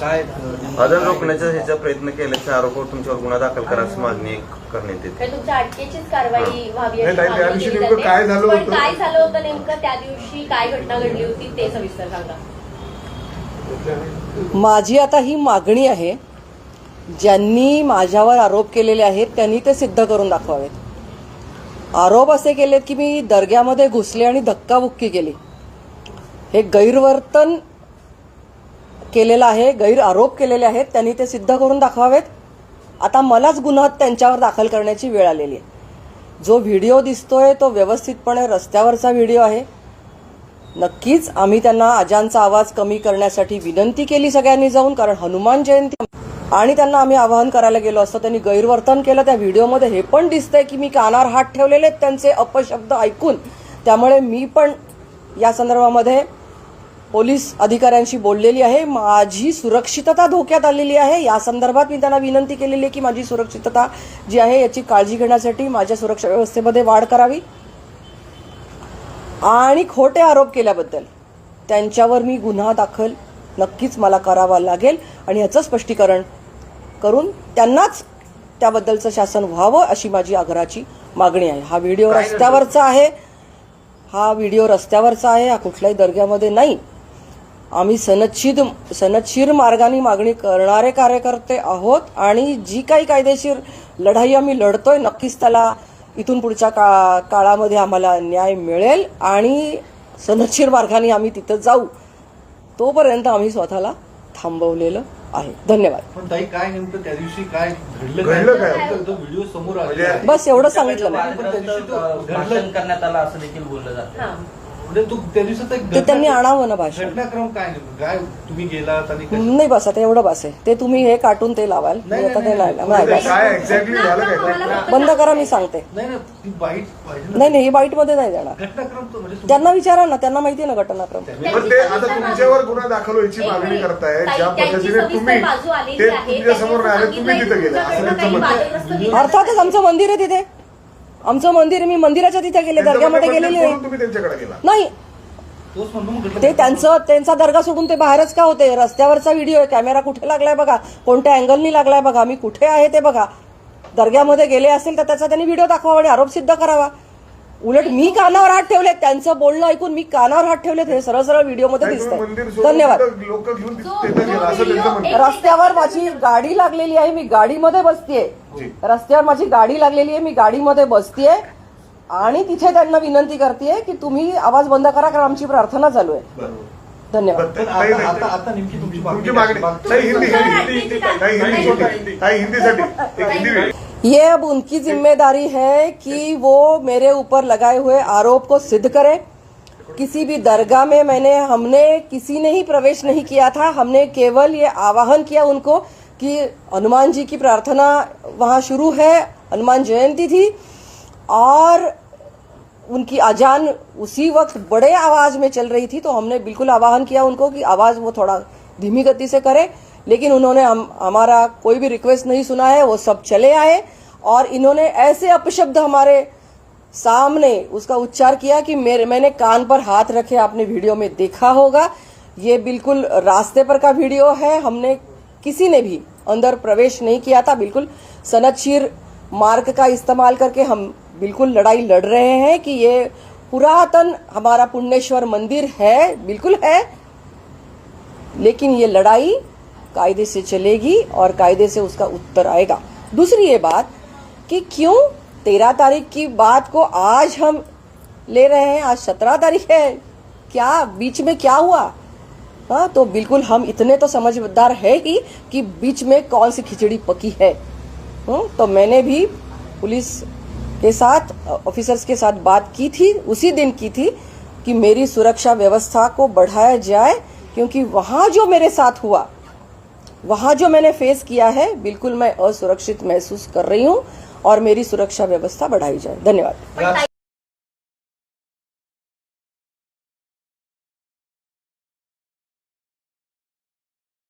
काय अं, वादन रोखण्याचा ह्याचा प्रयत्न केल्याच्या आरोपावर तुमच्यावर गुन्हा दाखल करायची मागणी करण्यात येते. तर तुमच्या अटकेचीच कारवाई व्हावी नाही, अशी ताई, त्या मागणी दिवशी केली नेमकं जाते. काय झालं पण होतं? काय झालं होतं नेमकं त्या दिवशी काय घटना घडली होती ते सविस्तर सांगा. माझी आता ही मागणी आहे ज्यांनी माझ्यावर आरोप केलेले आहेत त्यांनी ते सिद्ध करून दाखवावेत. आरोप असे केलेत की मी दर्ग्यामध्ये घुसले आणि धक्काबुक्की केली. हे गैरवर्तन केलेला आहे गैर आरोप केलेले आहेत त्यांनी ते सिद्ध करून दाखवावेत. आता मलाच गुन्हा त्यांच्यावर दाखल करण्याची वेळ आलेली आहे. जो व्हिडिओ दिसतोय तो व्यवस्थितपणे रस्त्यावरचा व्हिडिओ आहे. नक्कीच आम्ही त्यांना अजांचा आवाज कमी करण्यासाठी विनंती केली सगळ्यांनी जाऊन कारण हनुमान जयंती आणि त्यांना आम्ही आवाहन करायला गेलो असतो त्यांनी गैरवर्तन केलं त्या व्हिडिओमध्ये हे पण दिसतंय की मी कानार हात ठेवलेले आहेत त्यांचे अपशब्द ऐकून. त्यामुळे मी पण या संदर्भामध्ये पोलीस अधिकाऱ्यांशी बोललेली आहे. माझी सुरक्षितता धोक्यात आलेली आहे. या संदर्भात मी त्यांना विनंती केलेली आहे की माझी सुरक्षितता जी आहे याची काळजी घेण्यासाठी माझ्या सुरक्षा व्यवस्थेमध्ये वाढ करावी. आणि खोटे आरोप केल्याबद्दल त्यांच्यावर मी गुन्हा दाखल नक्कीच मला करावा लागेल आणि याचं स्पष्टीकरण करून त्यांनाच त्याबद्दलचं शासन व्हावं अशी माझी आग्रहाची मागणी आहे. हा व्हिडिओ रस्त्यावरचा आहे. हा व्हिडिओ रस्त्यावरचा आहे. हा कुठल्याही दर्ग्यामध्ये नाही. आम्ही सनदशीर सनदशीर मार्गाने मागणी करणारे कार्यकर्ते आहोत आणि जी काही कायदेशीर लढाई आम्ही लढतोय नक्कीच त्याला इथून पुढच्या का काळामध्ये आम्हाला न्याय मिळेल आणि सनदशीर मार्गाने आम्ही तिथं जाऊ तोपर्यंत आम्ही स्वतःला थांबवलेलं आहे. धन्यवाद. पण ताई काय नेमकं त्या दिवशी काय घडलं घडलं काय? व्हिडिओ समोर म्हणजे- आहे. बस एवढं सांगितलं करण्यात आलं असं देखील बोललं जातं. तू त्यांनी घटना- आणावं ना भाषण. घटनाक्रम काय तुम्ही गेलात नाही बस आता एवढं बस आहे. ते तुम्ही हे काटून ते लावाल. मी आता ते बंद करा मी सांगते. नाही. नाही नाही ही बाईटमध्ये नाही जाणार. म्हणजे त्यांना विचारा ना त्यांना माहिती आहे ना घटनाक्रम. पण ते आता तुमच्यावर गुन्हा दाखल व्हायची मागणी. करताय ज्या पद्धतीने तुम्ही बाजू आलेली ते आहे. तुमच्यासमोर तुम्ही तिथे गेले. अर्थातच आमचं मंदिर आहे तिथे. आमचं मंदिर मी मंदिराच्या तिथे गेले दर्ग्यामध्ये गेलेली म्हणून आहे. तुम्ही त्यांच्याकडे गेला. नाही. घटना- ते त्यांचं त्यांचा दर्गा सोडून ते बाहेरच का होते? रस्त्यावरचा व्हिडिओ आहे कॅमेरा कुठे लागलाय बघा? कोणत्या अँगलनी लागलाय बघा? मी कुठे आहे ते बघा. दर्ग्यामध्ये गेले असेल तर त्याचा त्यांनी व्हिडिओ दाखवावा आणि आरोप सिद्ध करावा. उलट मी कानावर हात ठेवलेत त्यांचं बोलणं ऐकून मी कानावर हात ठेवलेत हे सरळ सरळ नाही, धन्यवाद. व्हिडिओ त्यांचं म्हणणं एक- आहे. रस्त्यावर माझी गाडी लागलेली आहे मी गाडीमध्ये बसतीये. रस्त्यावर माझी गाडी लागलेली आहे मी गाडीमध्ये बसतीये आणि तिथे त्यांना विनंती करते की तुम्ही आवाज बंद करा कारण आमची प्रार्थना चालू आहे. धन्यवाद. ये अब उनकी जिम्मेदारी है कि वो मेरे ऊपर लगाए हुए आरोप को सिद्ध करे। किसी भी दरगाह में मैंने हमने किसी ने ही प्रवेश नहीं किया था। हमने केवल ये आवाहन किया उनको कि हनुमान जी की प्रार्थना वहाँ शुरू है, हनुमान जयंती थी, और उनकी अजान उसी वक्त बड़े आवाज़ में चल रही थी तो हमने बिल्कुल आवाहन किया उनको कि आवाज़ वो थोड़ा धीमी गति से करे, लेकिन उन्होंने हम, हमारा कोई भी रिक्वेस्ट नहीं सुना है, वो सब चले आए, और इन्होंने ऐसे अपशब्द हमारे सामने उसका उच्चार किया कि मेरे, मैंने कान पर हाथ रखे, आपने वीडियो में देखा होगा, ये बिल्कुल रास्ते पर का वीडियो है, हमने किसी ने भी अंदर प्रवेश नहीं किया था, बिल्कुल सनदशीर मार्ग का इस्तेमाल करके हम बिल्कुल लड़ाई लड़ रहे हैं कि ये पुरातन हमारा पुण्यश्वर मंदिर है, बिल्कुल है, लेकिन ये लड़ाई कायदे से चलेगी और कायदे से उसका उत्तर आएगा। दूसरी ये बात कि क्यों तेरह तारीख की बात को आज हम ले रहे हैं, आज सत्रह तारीख है, क्या बीच में क्या हुआ? हाँ तो बिल्कुल हम इतने तो समझदार है ही कि बीच में कौन सी खिचड़ी पकी है। हम्म, तो मैंने भी पुलिस के साथ ऑफिसर्स के साथ बात की थी उसी दिन की थी कि मेरी सुरक्षा व्यवस्था को बढ़ाया जाए क्योंकि वहाँ जो मेरे साथ हुआ वहाँ जो मैंने फेस किया है बिल्कुल मैं असुरक्षित महसूस कर रही हूँ और मेरी सुरक्षा व्यवस्था बढ़ाई जाए। धन्यवाद।